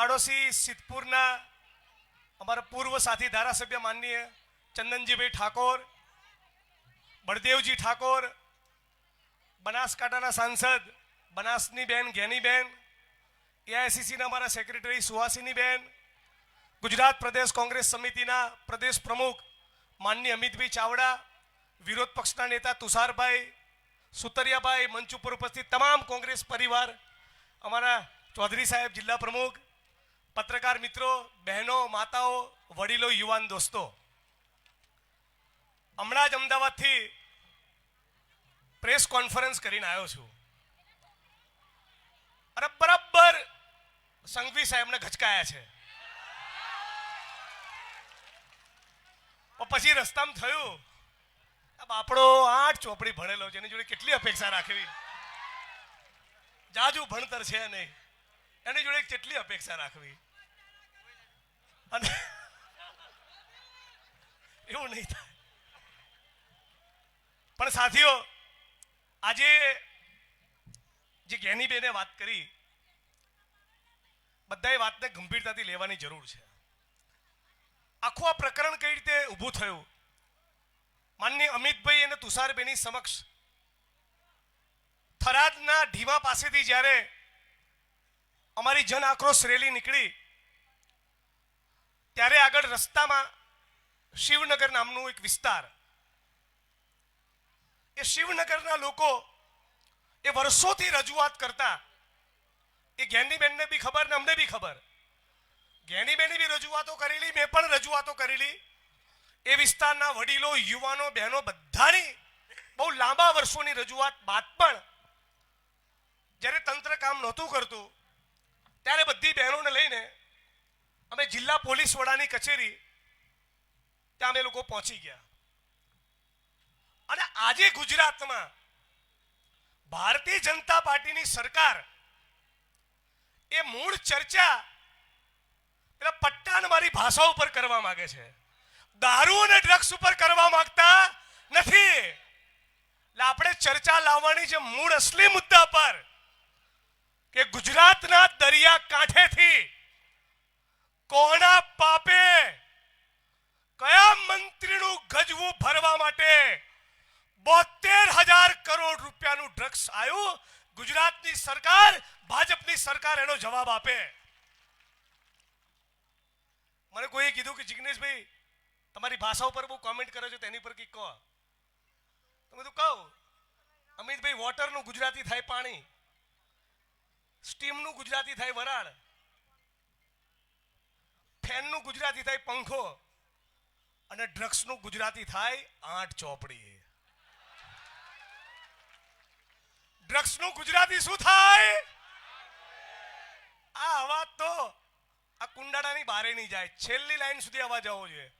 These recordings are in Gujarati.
પાડોશી સિદ્ધપુરના અમારા પૂર્વ સાથી ધારાસભ્ય માનનીય ચંદનજીભાઈ ઠાકોર, બળદેવજી ઠાકોર, બનાસકાંઠાના સાંસદ બનાસની બેન ઘેનીબેન એઆઈસીસીના અમારા સેક્રેટરી સુહાસિની બેન ગુજરાત પ્રદેશ કોંગ્રેસ સમિતિના પ્રદેશ પ્રમુખ માનની અમિતભાઈ ચાવડા, વિરોધ પક્ષના નેતા તુષારભાઈ, સુતરિયાભાઈ મંચ ઉપર ઉપસ્થિત તમામ કોંગ્રેસ પરિવાર, અમારા ચૌધરી સાહેબ જિલ્લા પ્રમુખ પત્રકાર મિત્રો, બહેનો, માતાઓ, વડીલો, યુવાન દોસ્તો, હમણાં જ અમદાવાદથી પ્રેસ કોન્ફરન્સ કરીને આવ્યો છું. અરે બરાબર સંઘવી સાહેબને ઘચકાયા છે. પછી રસ્તામાં થયું બાપડો આઠ ચોપડી ભણેલો છે, એની જોડે કેટલી અપેક્ષા રાખવી જાજુ ભણતર છે નહીં. એની જોડે કેટલી અપેક્ષા રાખવી? અને એવું નહીં થાય. પણ સાથીઓ, આજે જે જ્ઞાનીબેને વાત કરી, બધાએ વાતને ગંભીરતાથી લેવાની જરૂર છે. આખું આ પ્રકરણ કઈ રીતે ઊભું થયું? માનની અમિતભાઈ અને તુષારબેની સમક્ષ થરાદના ઢીમા પાસેથી જ્યારે અમારી જન આક્રોશ રેલી નીકળી. ત્યારે આગળ રસ્તામાં શિવનગર નામનું એક વિસ્તાર. એ શિવનગરના લોકો એ વર્ષોથી રજૂઆત કરતા. એ જ્ઞાનીબેનને બી ખબર ને અમને બી ખબર. જ્ઞાનીબેને બી રજૂઆતો કરેલી, મેં પણ રજૂઆતો કરેલી. એ વિસ્તારના વડીલો, યુવાનો, બહેનો બધાની બહુ લાંબા વર્ષોની રજૂઆત બાદ પણ જ્યારે તંત્ર કામ નહોતું કરતું ત્યારે બધી બહેનોને લઈને અમે જિલ્લા પોલીસ વડાની કચેરી ત્યાં અમે લોકો પહોંચી ગયા. અને આજે ગુજરાતમાં ભારતીય જનતા પાર્ટીની સરકાર એ મૂળ ચર્ચા પેલા પટ્ટાન મારી ભાષા ઉપર કરવા માંગે છે. દારૂ અને ડ્રગ્સ ઉપર કરવા માંગતા નથી. એટલે આપણે ચર્ચા લાવવાની જે મૂળ અસલી મુદ્દા પર કે ગુજરાતના દરિયા કાંઠેથી કોના પાપે કયા મંત્રીનું ગજવું ભરવા માટે બોતેર હજાર કરોડ રૂપિયાનું ડ્રગ્સ આવ્યું ગુજરાતની સરકાર ભાજપની સરકાર એનો જવાબ આપે. મને કોઈએ કીધું કે જિગ્નેશભાઈ, તમારી ભાષા ઉપર બહુ કોમેન્ટ કરે છે, તેની પર કંઈક કહો. તો બધું કહું. અમિતભાઈ વોટરનું ગુજરાતી થાય પાણી. સ્ટીમનું ગુજરાતી થાય વરાળ. ફેનનું ગુજરાતી થાય પંખો. અને ડ્રગ્સનું ગુજરાતી થાય આઠ ચોપડી. ડ્રગ્સનું ગુજરાતી શું થાય? આ અવાજ તો આ કુંડાળાની બારે નહીં જાય. છેલ્લી લાઈન સુધી અવાજ આવવો જોઈએ.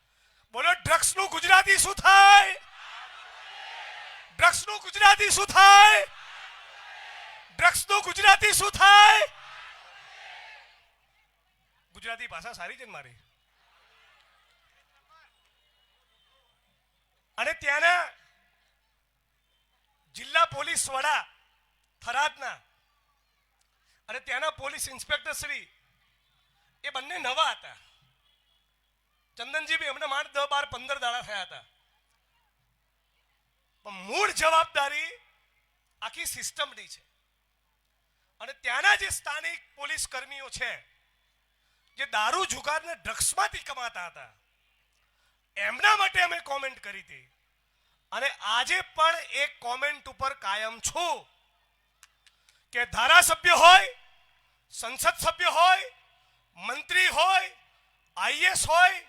બોલો, ડ્રગ્સનું ગુજરાતી શું થાય? ડ્રગ્સનું ગુજરાતી શું થાય? ડ્રગ્સનું ગુજરાતી શું થાય? ગુજરાતી ભાષા સારી છે મારી? અને ત્યાંના જિલ્લા પોલીસ વડા થરાદના. અને ત્યાંના પોલીસ ઇન્સ્પેક્ટર શ્રી, એ બંને નવા હતા. ચંદનજી બી એમને માંડ દસ બાર પંદર દાડા થયા હતા. પણ મૂળ જવાબદારી આખી સિસ્ટમની છે. અને ત્યાંના જે સ્થાનિક પોલીસ કર્મીઓ છે, જે દારૂ જુગારને ડ્રગ્સમાંથી કમાતા હતા, એમના માટે અમે કોમેન્ટ કરી હતી. અને આજે પણ એ કોમેન્ટ ઉપર કાયમ છું. કે ધારાસભ્ય હોય, સંસદ સભ્ય હોય, મંત્રી હોય, આઈએસ હોય,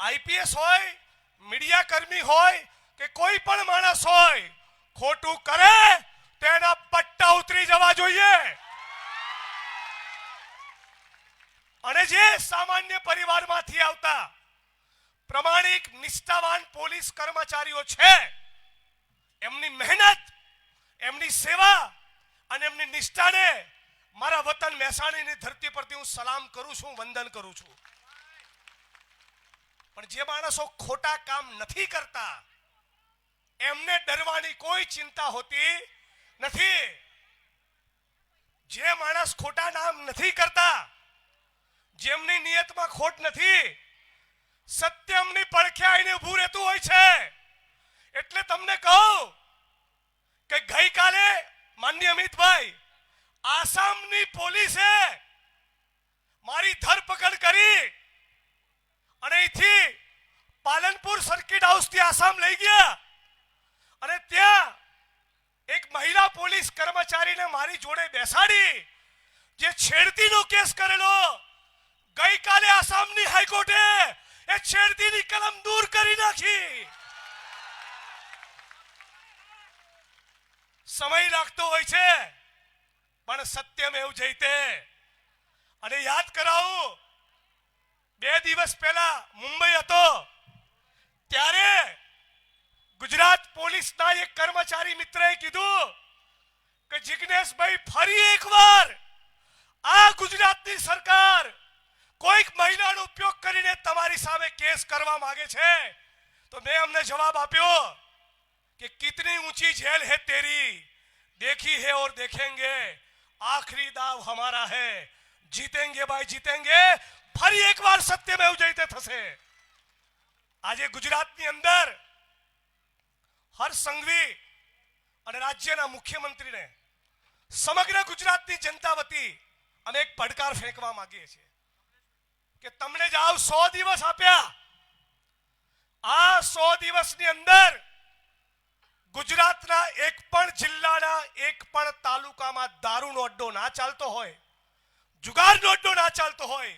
આઈપીએસ હોય, મીડિયા કર્મી હોય કે કોઈ પણ માણસ હોય, ખોટું કરે તેના પટ્ટા ઉતરી જવા જોઈએ. અને જે સામાન્ય પરિવારમાંથી આવતા પ્રમાણિક નિષ્ઠાવાન પોલીસ કર્મચારીઓ છે, એમની મહેનત, એમની સેવા અને એમની નિષ્ઠાને મારા વતન મહેસાણીની ધરતી પરથી હું સલામ કરું છું, વંદન કરું છું. પણ જે માણસો ખોટા કામ નથી કરતા, એમને ડરવાની કોઈ ચિંતા હોતી નથી. જે માણસ ખોટા નામ નથી કરતા, જેમની નિયતમાં ખોટ નથી, સત્યમની પડખે આવીને ઊભું રહેતું હોય છે. એટલે તમને કહું કે ગઈકાલે માન્ય અમિતભાઈ, આસામની પોલીસે મારી ધરપકડ કરી અને અહીંથી પાલનપુર સર્કિટ હાઉસથી આસામ લઈ ગયા. અને ત્યાં એક મહિલા પોલીસ કર્મચારીને મારી જોડે બેસાડી, જે છેડતીનો કેસ કરેલો, ગઈકાલે આસામની હાઈકોર્ટે એ છેડતીની કલમ દૂર કરી નાખી. સમય લાગતો હોય છે. પણ સત્યમ એવું જઈતે અને યાદ કરાવું, બે દિવસ પહેલા મુંબઈ હતો. ત્યારે ગુજરાત પોલીસના એક કર્મચારી મિત્રએ કીધું કે, જિગ્નેશભાઈ, ફરી એકવાર આ ગુજરાતની સરકાર કોઈક મહિલાનો ઉપયોગ કરીને તમારી સામે કેસ કરવા માંગે છે. તો મેં અમને જવાબ આપ્યો. कि कितनी ऊंची जेल है तेरी देखी है और देखेंगे आखिरी दाव हमारा है जीतेंगे भाई जीतेंगे ફરી એકવાર સત્યમેવ જયતે થશે આજે ગુજરાતની અંદર હર્ષ સંઘવી અને રાજ્યના મુખ્યમંત્રીને સમગ્ર ગુજરાતની જનતા વતી અમે એક પડકાર ફેંકવા માંગીએ છીએ કે તમને જ આવ સો દિવસ આપ્યા આ સો દિવસની અંદર ગુજરાતના એક પણ જિલ્લાના એક પણ તાલુકામાં દારૂનો અડ્ડો ના ચાલતો હોય, જુગારનો અડ્ડો ના ચાલતો હોય,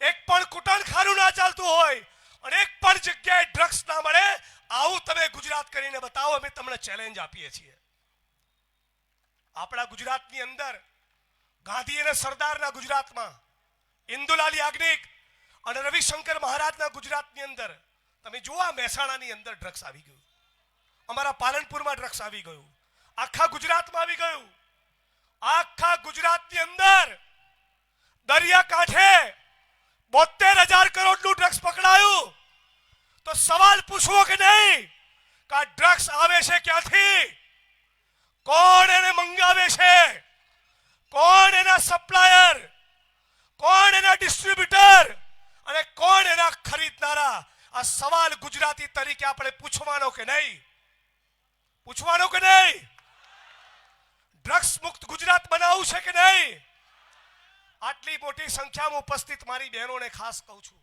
એક પણ કુટણખારું ના ચાલતું હોય, અને એક પણ જગ્યાએ ડ્રગ્સ ના મળે, આવું તમે ગુજરાત કરીને બતાવો, અમે તમને ચેલેન્જ આપીએ છીએ. આપણા ગુજરાતની અંદર ગાંધી અને સરદારના ગુજરાતમાં ઇન્દુલાલ યાજ્ઞિક અને રવિશંકર મહારાજના ગુજરાતની અંદર, તમે જુઓ મહેસાણાની અંદર ડ્રગ્સ આવી ગયું અમારા પાલનપુરમાં ડ્રગ્સ આવી ગયું. આખા ગુજરાતમાં આવી ગયું. આખા ગુજરાતની અંદર દરિયા કાંઠે બોતેર હજાર કરોડનું ડ્રગ્સ પકડાયું. તો સવાલ પૂછવો કે નહીં કે આ ડ્રગ્સ આવે છે ક્યાંથી? કોણ એને મંગાવે છે? કોણ એના સપ્લાયર કોણ એના ડિસ્ટ્રીબ્યુટર અને કોણ એના ખરીદનારા? આ સવાલ ગુજરાતી તરીકે આપણે પૂછવાનો કે નહીં? પૂછવાનો કે નહીં? ડ્રગ્સ મુક્ત ગુજરાત બનાવવું છે કે નહીં? આટલી મોટી સંખ્યામાં ઉપસ્થિત મારી બહેનોને ખાસ કહું છું.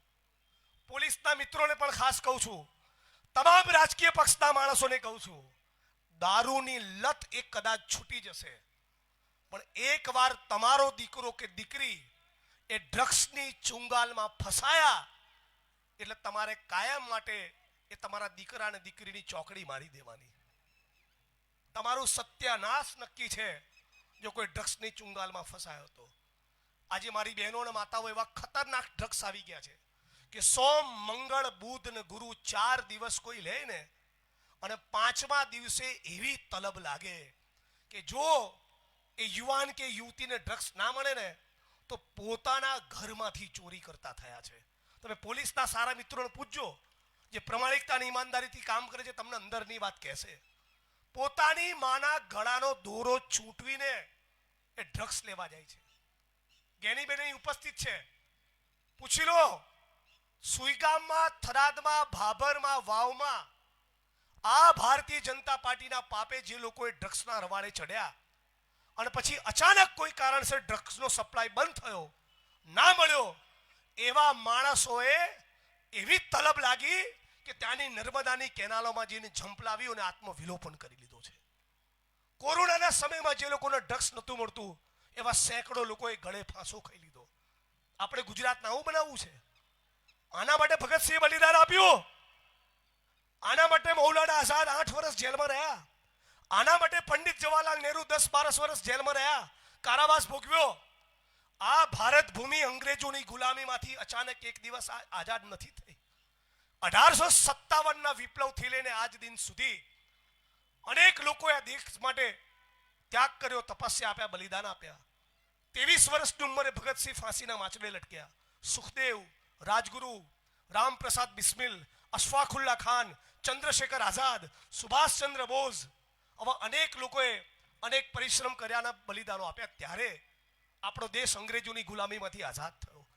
પોલીસના મિત્રોને પણ ખાસ કહું છું. તમામ રાજકીય પક્ષના માણસોને કહું છું. દારૂની લત એ કદાચ છૂટી જશે. પણ એકવાર તમારો દીકરો કે દીકરી એ ડ્રગ્સની ચુંગાલમાં ફસાયા, એટલે તમારે કાયમ માટે એ તમારા દીકરા અને દીકરીની ચોકડી મારી દેવાની. તમારું સત્યાનાશ નક્કી છે. જો કોઈ ડ્રગ્સની ચુંગાલમાં ફસાયો તો. આજે મારી બહેનો અને માતાઓ એવા ખતરનાક ડ્રગ્સ આવી ગયા છે કે સોમ, મંગળ, બુધ ને ગુરુ ચાર દિવસ કોઈ લે ને, અને પાંચમા દિવસે એવી તલબ લાગે કે જો એ યુવાન કે યુવતીને ડ્રગ્સ ના મળે ને, તો પોતાના ઘરમાંથી ચોરી કરતા થયા છે. તમે પોલીસના સારા મિત્રોને પૂછજો, જે પ્રમાણિકતા અને ઈમાનદારીથી કામ કરે છે, તમને અંદરની વાત કહેશે. પોતાની માના ગળાનો દોરો છૂટવીને એ ડ્રગ્સ લેવા જાય છે. ગેની બેન અહીં ઉપસ્થિત છે. પૂછી લો, સુઈગામમાં, થરાદમાં, ભાભરમાં, વાવમાં આ ભારતીય જનતા પાર્ટીના પાપે જે લોકોએ ડ્રગ્સના રવાડે ચડ્યા અને પછી અચાનક કોઈ કારણસર ડ્રગ્સનો સપ્લાય બંધ થયો, ના મળ્યો, એવા માણસોએ એવી તલબ લાગી કે ત્યાંની નર્મદાની કેનાલોમાં જઈને ઝંપલાવી અને આત્મવિલોપન કરી લીધો છે. કોરોનાના સમયમાં જે લોકોને ડ્રગ્સ નહોતું મળતું, એવા સેંકડો લોકોએ ગળે ફાંસો ખાઈ લીધો. આપણે ગુજરાતને આવું બનાવવું છે? આના માટે ભગતસિંહ બલિદાન આપ્યું. આના માટે મૌલાના આઝાદ આઠ વર્ષ જેલમાં રહ્યા. આના માટે પંડિત જવાહરલાલ નહેરુ દસ બારસ વર્ષ જેલમાં રહ્યા. કારાવાસ ભોગવ્યો. આ ભારત ભૂમિ અંગ્રેજોની ગુલામીમાંથી અચાનક એક દિવસ આઝાદ નથી અઢારસો સત્તાવનના વિપ્લવથી લઈને આજ દિન સુધી અનેક લોકોએ આ દેશ માટે ત્યાગ કર્યો, તપસ્યા આપ્યા, બલિદાન આપ્યા. ત્રેવીસ વર્ષની ઉંમરે ભગતસિંહ ફાંસીના માછડે લટક્યા. સુખદેવ, રાજગુરુ, રામપ્રસાદ બિસ્મિલ, અશફાકુલ્લા ખાન, ચંદ્રશેખર આઝાદ, સુભાષચંદ્ર બોઝ આવા અનેક લોકોએ અનેક પરિશ્રમ કર્યાના બલિદાનો આપ્યા. ત્યારે આપણો દેશ અંગ્રેજોની ગુલામીમાંથી આઝાદ થયો.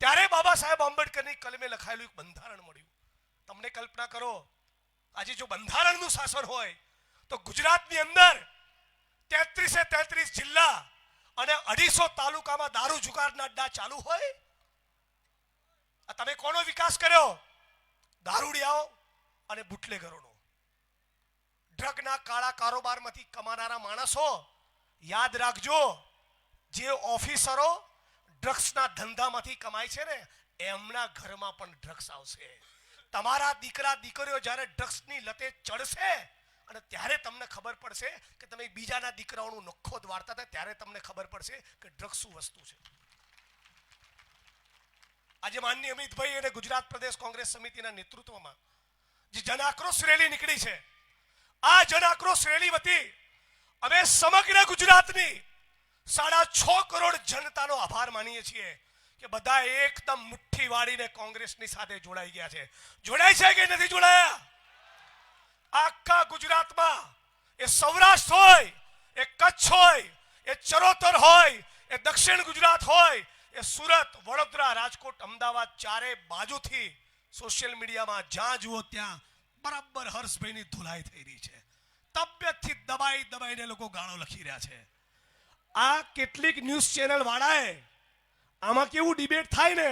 ત્યારે બાબા સાહેબ આંબેડકરની કલમે લખાયેલું એક બંધારણ મળ્યું. તમને કલ્પના કરો, આજે જો બંધારણનું શાસન હોય, તો ગુજરાતની અંદર તેત્રીસે તેત્રીસ જિલ્લા અને અઢીસો તાલુકામાં દારૂ જુગારના અડ્ડા ચાલુ હોય? આ તમે કોનો વિકાસ કર્યો? દારૂડિયાઓ અને બુટલેગરોનો. ડ્રગના કાળા કારોબારમાંથી કમાનારા માણસો, યાદ રાખજો, જે ઓફિસરો ડ્રગ્સના ધંધામાંથી કમાય છે ને, એમના ઘરમાં પણ ડ્રગ્સ આવશે. તમારા દીકરા દીકરીઓ જ્યારે ડ્રગ્સની લતે ચડશે, અને ત્યારે તમને ખબર પડશે કે તમે બીજાના દીકરાઓનું નખો દ્વારતા હતા, ત્યારે તમને ખબર પડશે કે ડ્રગ્સ શું વસ્તુ છે. આજે માનની અમિતભાઈ અને ગુજરાત પ્રદેશ કોંગ્રેસ સમિતિના નેતૃત્વમાં જે જનાક્રોશ રેલી નીકળી છે, આ જનાક્રોશ રેલી વતી અમે સમગ્ર ગુજરાતની સાડા છ કરોડ જનતાનો આભાર માનીએ છીએ. કે બધા એકદમ મુઠ્ઠી વાળીને કોંગ્રેસની સાથે જોડાઈ ગયા છે. જોડાય છે કે નથી જોડાયા? આખા ગુજરાતમાં એ સૌરાષ્ટ્ર હોય, એ કચ્છ હોય, એ ચરોતર હોય, એ દક્ષિણ ગુજરાત હોય, એ સુરત, વડોદરા, રાજકોટ, અમદાવાદ ચારે બાજુથી સોશિયલ મીડિયામાં જ્યાં જુઓ ત્યાં બરાબર હર્ષભાઈની ધુલાઈ થઈ રહી છે. તબિયતથી દબાઈ દબાઈને લોકો ગાળો લખી રહ્યા છે. આ કેટલીક ન્યૂઝ ચેનલ વાળાએ આમાં કેવું ડિબેટ થાય ને?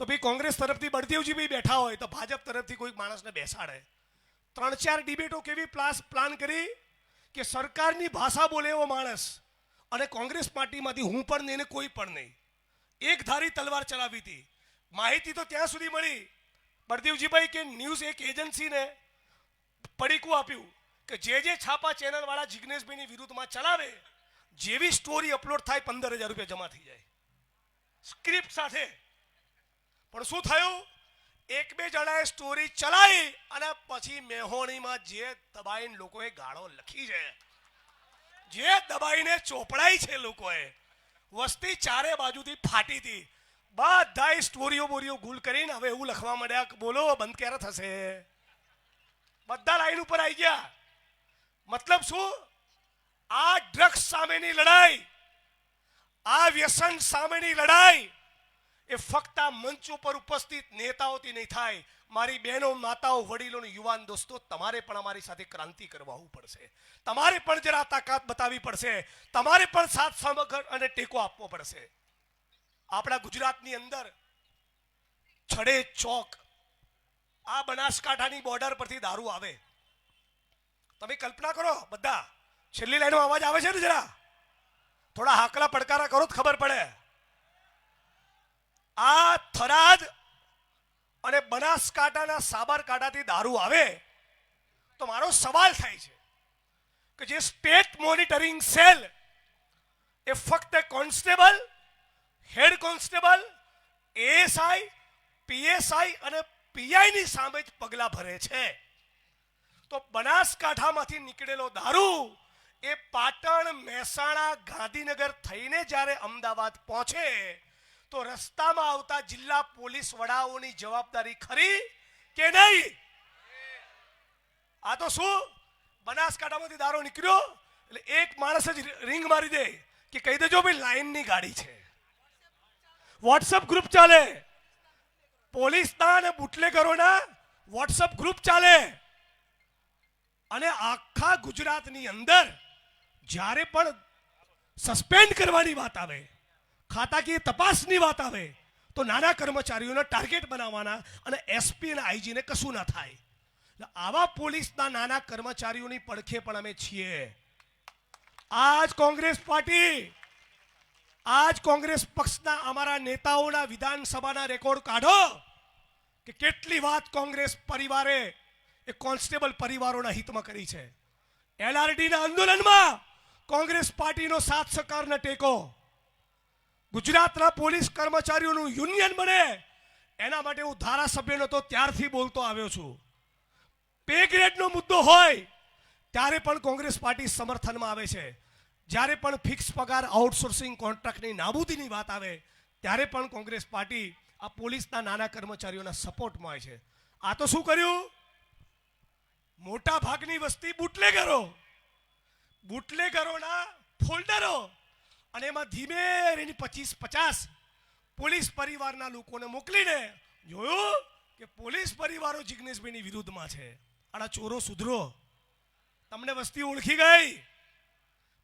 તો ભાઈ કોંગ્રેસ તરફથી બળદેવજી ભાઈ બેઠા હોય તો ભાજપ તરફથી કોઈ માણસને બેસાડે. ત્રણ ચાર ડિબેટો કેવી પ્લાસ પ્લાન કરી કે સરકારની ભાષા બોલે એવો માણસ અને કોંગ્રેસ પાર્ટીમાંથી હું પણ નહીં ને કોઈ પણ નહીં. એક ધારી તલવાર ચલાવી હતી. માહિતી તો ત્યાં સુધી મળી. બળદેવજીભાઈ કે ન્યૂઝ એક એજન્સીને પડીકું આપ્યું કે જે જે છાપા ચેનલવાળા જિજ્ઞેશભાઈની વિરુદ્ધમાં ચલાવે, જેવી સ્ટોરી અપલોડ થાય પંદર હજાર રૂપિયા જમા થઈ જાય. સ્ક્રિપ્ટ સાથે. પણ શું થયું? એક બે જણાએ સ્ટોરી ચલાવી અને પછી મેહોણીમાં જે દબાઈને લોકોએ ગાળો લખી છે, જે દબાઈને ચોપડાઈ છે લોકોએ, વસ્તી ચારે બાજુથી ફાટી હતી. બધાય સ્ટોરીઓ બોરીઓ ગુલ કરીને હવે એવું લખવા માંડ્યા બોલો, બંધ ક્યારે થશે? બધા લાઈન ઉપર આવી ગયા. મતલબ શું? આ ડ્રગ્સ સામેની લડાઈ આ વ્યસન સામેની લડાઈ એ ફક્ત આ મંચ ઉપર ઉપસ્થિત નેતાઓથી નહીં થાય. મારી બહેનો, માતાઓ, વડીલો યુવાન દોસ્તો, તમારે પણ અમારી સાથે ક્રાંતિ કરવાવું પડશે. તમારે પણ જરા તાકાત બતાવવી પડશે. તમારે પણ સાથ સમગ્ર અને ટેકો આપવો પડશે. આપણા ગુજરાતની અંદર છડે ચોક આ બનાસકાંઠાની બોર્ડર પરથી દારૂ આવે. તમે કલ્પના કરો, બધા. છેલ્લી લાઈનમાં અવાજ આવે છે ને જરા? થોડા હાકલા પડકારા કરો ખબર પડે. આ થરાદ અને બનાસકાંઠાના સાબરકાંઠાથી દારૂ આવે તો મારો સવાલ થાય છે કે જે સ્ટેટ મોનિટરિંગ સેલ એ ફક્ત constable, head constable, ASI, PSI અને પીઆઈની સામે જ પગલાં ભરે છે. તો બનાસકાંઠામાંથી નીકળેલો દારૂ એ પાટણ મહેસાણા ગાંધીનગર થઈને જ્યારે અમદાવાદ પહોંચે, તો રસ્તામાં આવતા જિલ્લા પોલીસ વડાઓની જવાબદારી ખરી કે નહીં? આ તો શું? બનાસકાંઠામાંથી દારૂ નીકળ્યો? એટલે એક માણસ જ રિંગ મારી દે કે કહી દેજો ભાઈ, લાઈનની ગાડી છે. વોટ્સઅપ ગ્રુપ ચાલે. પોલીસના અને બુટલેગરોના વોટ્સઅપ ગ્રુપ ચાલે. અને આખા ગુજરાતની અંદર જ્યારે પણ સસ્પેન્ડ કરવાની વાત આવે, ખાતાકીય તપાસની વાત આવે, તો નાના કર્મચારીઓને ટાર્ગેટ બનાવવાના અને એસપી અને આઈજીને કશું ના થાય. આવા પોલીસના નાના કર્મચારીઓની પડખે પણ અમે છીએ. આજ કોંગ્રેસ પાર્ટી, આજ કોંગ્રેસ પક્ષના અમારા નેતાઓના વિધાનસભાના રેકોર્ડ કાઢો કે કેટલી વાત કોંગ્રેસ પરિવારે એ કોન્સ્ટેબલ પરિવારોના હિતમાં કરી છે. એલઆરડીના આંદોલનમાં કોંગ્રેસ પાર્ટીનો સાથ સહકારને ટેકો. ગુજરાતના પોલીસ કર્મચારીઓનું યુનિયન બને. એના માટે હું ધારાસભ્યનો તો ત્યારથી બોલતો આવ્યો છું. પે ગ્રેડનો મુદ્દો હોય, ત્યારે પણ કોંગ્રેસ પાર્ટી સમર્થનમાં આવે છે. જ્યારે પણ ફિક્સ પગાર આઉટસોર્સિંગ કોન્ટ્રાક્ટની નાબૂદીની વાત આવે, ત્યારે પણ કોંગ્રેસ પાર્ટી આ પોલીસના નાના કર્મચારીઓના સપોર્ટમાં હોય છે. આ તો શું કર્યું? મોટા ભાગની વસ્તી બુટલેગરો બુટલેગરોના ફોલ્ડરો. અને એમાં ધીમે રહીને પચીસ પચાસ પોલીસ પરિવારના લોકોને મોકલીને જોયું કે પોલીસ પરિવારો જિગ્નેશભાઈની વિરુદ્ધમાં છે. આડા ચોરો સુધરો. તમને વસ્તી ઓળખી ગઈ?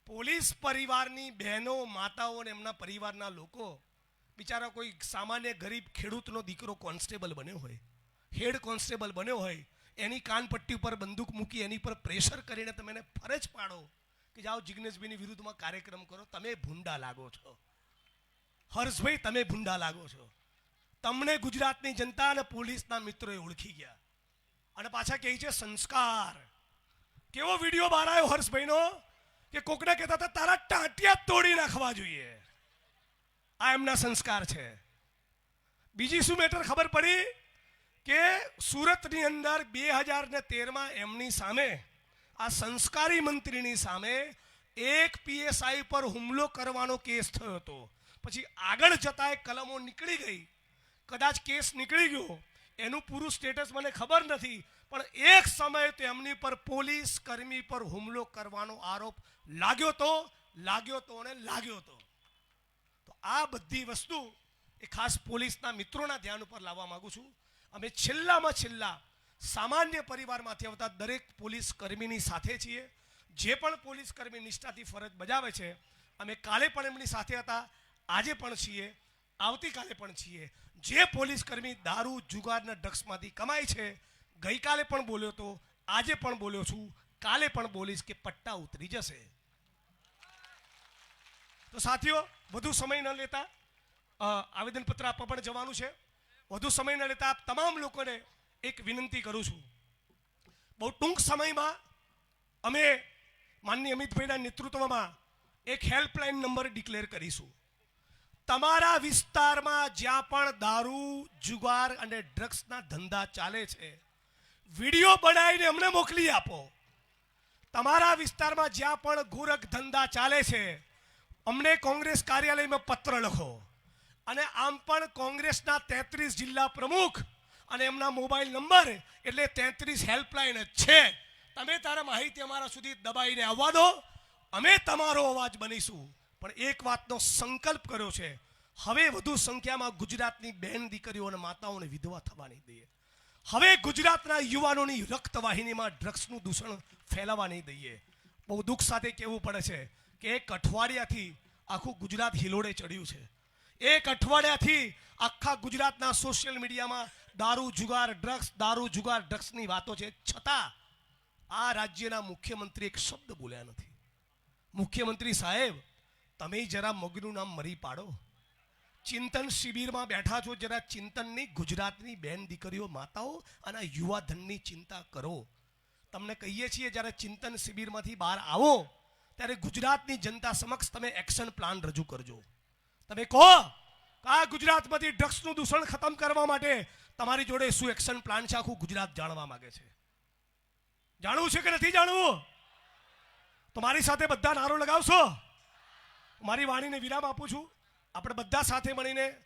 પોલીસ પરિવારની બહેનો, માતાઓ અને એમના પરિવારના લોકો બિચારા કોઈ સામાન્ય ગરીબ ખેડૂતનો દીકરો કોન્સ્ટેબલ બન્યો હોય, હેડ કોન્સ્ટેબલ બન્યો હોય, એની કાનપટ્ટી ઉપર બંદૂક મૂકી એની પર પ્રેશર કરીને તમે એને ફરજ પાડો. કે જાઓ જિજ્ઞેશભાઈની વિરુદ્ધમાં કાર્યક્રમ કરો, તમે ભૂંડા લાગો છો. હર્ષભાઈ, તમે ભૂંડા લાગો છો. તમને ગુજરાતની જનતા અને પોલીસના મિત્રોએ ઓળખી ગયા. અને પાછા કહે છે, સંસ્કાર. કેવો વીડિયો બહાર આવ્યો હર્ષભાઈનો, કે કોકને કહેતા હતા, તારા ટાંટિયા તોડી નાખવા જોઈએ. આ એમના સંસ્કાર છે. બીજી શું મેટર ખબર પડી? કે સુરતની અંદર બે હજાર ને તેરમાં એમની સામે આ સંસ્કારી મંત્રીની સામે એક પીએસઆઈ પર હુમલો કરવાનો કેસ થયો હતો. પછી આગળ જતા એ કલમો નીકળી ગઈ. કદાચ કેસ નીકળી ગયો. એનું પૂરું સ્ટેટસ મને ખબર નથી, પણ એક સમયે તેમની પર પોલીસ કર્મી પર હુમલો કરવાનો આરોપ લાગ્યો તો લાગ્યો તો અને લાગ્યો તો. તો આ બધી વસ્તુ એ ખાસ પોલીસના મિત્રોના ધ્યાન ઉપર લાવવા માગું છું. અમે છેલ્લામાં છેલ્લા સામાન્ય પરિવારમાંથી આવતા દરેક પોલીસ કર્મીની સાથે છીએ. જે પણ પોલીસ કર્મી નિષ્ઠાથી ફરજ બજાવે છે, અમે કાલે પણ એમની સાથે હતા, આજે પણ છીએ, આવતીકાલે પણ છીએ. જે પોલીસ કર્મી દારૂ, જુગારના ડ્રગ્સમાંથી કમાય છે, ગઈકાલે પણ બોલ્યો તો, આજે પણ બોલ્યો છું, કાલે પણ બોલીશ કે પટ્ટા ઉતરી જશે. તો સાથીઓ, વધુ સમય ન લેતા આવેદનપત્ર આપવા પણ જવાનું છે. વધુ સમય ન લેતા આપ તમામ લોકોને એક વિનંતી કરું છું. બહુ ટૂંક સમયમાં અમે માનની અમિતભાઈના નેતૃત્વમાં એક હેલ્પલાઇન નંબર ડિક્લેર કરીશું. તમારા વિસ્તારમાં જ્યાં પણ દારૂ, જુગાર અને ડ્રગ્સના ધંધા ચાલે છે, વીડિયો બનાવીને અમને મોકલી આપો. તમારા વિસ્તારમાં જ્યાં પણ ગોરખ ધંધા ચાલે છે, અમને કોંગ્રેસ કાર્યાલયમાં પત્ર લખો. અને આમ પણ કોંગ્રેસના તેત્રીસ જિલ્લા પ્રમુખ અને એમના મોબાઈલ નંબર એટલે તેત્રીસ હેલ્પલાઇન જ છે. તમે તારા માહિતી અમારા સુધી દબાઈને આવવા દો. અમે તમારો અવાજ બનીશું. પણ એક વાતનો સંકલ્પ કર્યો છે. હવે વધુ સંખ્યામાં ગુજરાતની બહેન દીકરીઓ અને માતાઓને વિધવા થવાની દઈએ. હવે ગુજરાતના યુવાનોની રક્તવાહિનીમાં ડ્રગ્સનું દૂષણ ફેલાવા નહીં દઈએ. બહુ દુઃખ સાથે કહેવું પડે છે કે એક અઠવાડિયાથી આખું ગુજરાત હિલોડે ચડ્યું છે. એક અઠવાડિયાથી આખા ગુજરાતના સોશિયલ મીડિયામાં દારૂ, જુગાર, ડ્રગ્સ, દારૂ, જુગાર, ડ્રગ્સની વાતો છે. છતાં આ રાજ્યના મુખ્યમંત્રી એક શબ્દ બોલ્યા નથી. મુખ્યમંત્રી સાહેબ, તમે જરા મગનું નામ મરી પાડો. ચિંતન શિબિરમાં બેઠા છો, જરા ચિંતનની ગુજરાતની બેન દીકરીઓ, માતાઓ અને યુવા ધનની ચિંતા કરો. તમને કહીએ છીએ જ્યારે ચિંતન શિબિરમાંથી બહાર આવો, ત્યારે ગુજરાતની જનતા સમક્ષ તમે એક્શન પ્લાન રજૂ કરજો. તમે કહો આ ગુજરાતમાંથી ડ્રગ્સનું દૂષણ ખતમ કરવા માટે તમારી જોડે શું એક્શન પ્લાન છે? આખું ગુજરાત જાણવા માંગે છે. જાણવું છે કે નથી જાણવું? તો મારી સાથે બધા નારો લગાવશો? મારી વાણીને વિરામ આપું છું. આપણે બધા સાથે મળીને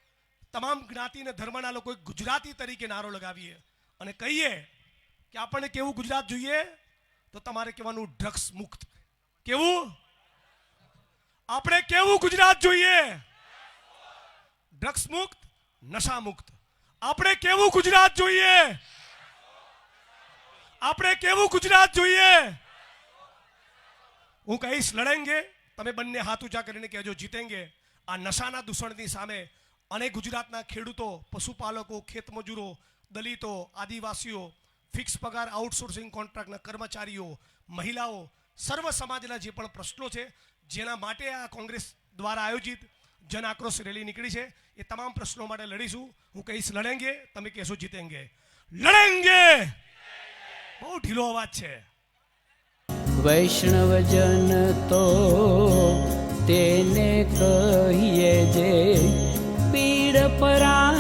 તમામ જ્ઞાતિ અને ધર્મના લોકો ગુજરાતી તરીકે નારો લગાવીએ અને કહીએ કે આપણને કેવું ગુજરાત જોઈએ? તો તમારે કહેવાનું ડ્રગ્સ મુક્ત. કેવું? આપણે કેવું ગુજરાત જોઈએ? ડ્રગ્સ મુક્ત, નશા મુક્ત. આપણે કેવું ગુજરાત જોઈએ? આપણે કેવું ગુજરાત જોઈએ? હું કહીશ, લડેંગે. તમે બંને હાથ ઊંચા કરીને કહેજો, જીતેંગે. આ નશાના દૂષણની સામે અને ગુજરાતના ખેડૂતો, પશુપાલકો, ખેતમજૂરો, દલિતો, આદિવાસીઓ ફિક્સ પગાર આઉટસોર્સિંગ કોન્ટ્રાક્ટના કર્મચારીઓ, મહિલાઓ, સર્વ સમાજના જે પણ પ્રશ્નો છે, જેના માટે આ કોંગ્રેસ દ્વારા આયોજિત જન આક્રોશ રેલી નીકળી છે. એ તમામ પ્રશ્નો માટે લડીશું. હું કહીશ, લડેંગે, તમે કહેશો જીતેંગે. લડેંગે! બહુ ઢીલો અવાજ છે. વૈષ્ણવજન તો તેને કહીએ જે, પીડ પરા